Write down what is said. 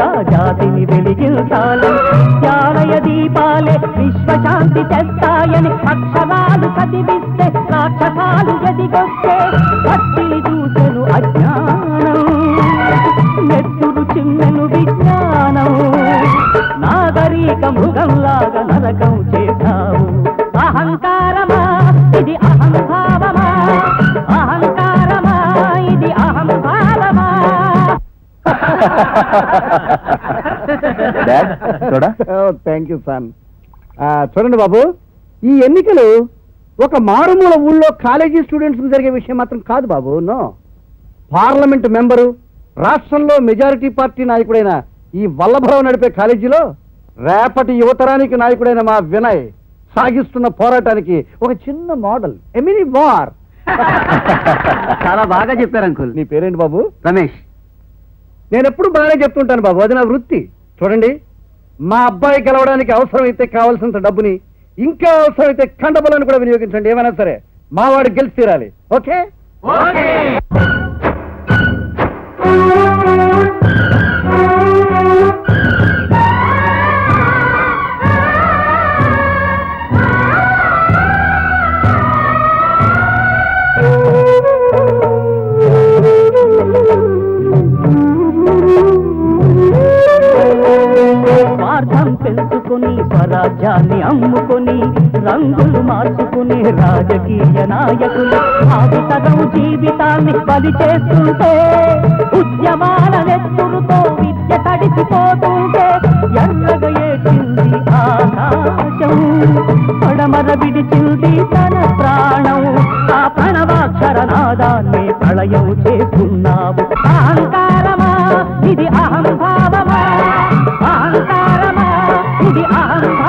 పౌరులుగా జాతిని వెలిగించాలి త్యాలయ దీపాలే విశ్వశాంతి తెస్తాయని అక్షరాలు చదివిస్తే రాక్షసాలు ఎదిగొస్తే భక్తిని చూసెను అజ్ఞానం. నెత్తురు చిమ్మెను విజ్ఞానం. నాగరిక మృగంలాగా నరకం డాడ్ చూడా థ్యాంక్ యూ సాన్ చూడండి బాబు ఈ ఎన్నికలు ఒక మారుమూల ఊళ్ళో కాలేజీ స్టూడెంట్స్ జరిగే విషయం మాత్రం కాదు బాబు నో పార్లమెంట్ మెంబరు రాష్ట్రంలో మెజారిటీ పార్టీ నాయకుడైన ఈ వల్లభరావు నడిపే కాలేజీలో రేపటి యువతరానికి నాయకుడైన మా వినయ్ సాగిస్తున్న పోరాటానికి ఒక చిన్న మోడల్ ఎమినీ వార్. చాలా బాగా చెప్పారు అంకుల్. నీ పేరేంటి బాబు? రమేష్. నేను ఎప్పుడు బాగానే చెప్తుంటాను బాబు అది నా వృత్తి. చూడండి మా అబ్బాయి గెలవడానికి అవసరమైతే కావాల్సినంత డబ్బుని ఇంకా అవసరమైతే కండబలాన్ని కూడా వినియోగించండి. ఏమైనా సరే మావాడు గెలిచి తీరాలి. ఓకే? రాజ్యాన్ని అమ్ముకొని రంగులు మార్చుకుని రాజకీయ నాయకులు ఆది జీవితాన్ని బలి చేస్తుంటే ఉద్యమాల నెత్తులతో విద్య తడిసిపోతుంటే ఎర్రగా ఏడ్చింది ఆకాశం. పడమర విడిచింది తన ప్రాణం. ఆ ప్రణవాక్షర నాదాన్ని ప్రళయం చేస్తున్నావు. అహంకారమా? ఇది అహంభావమా? అహంకారమా? ఇది అహం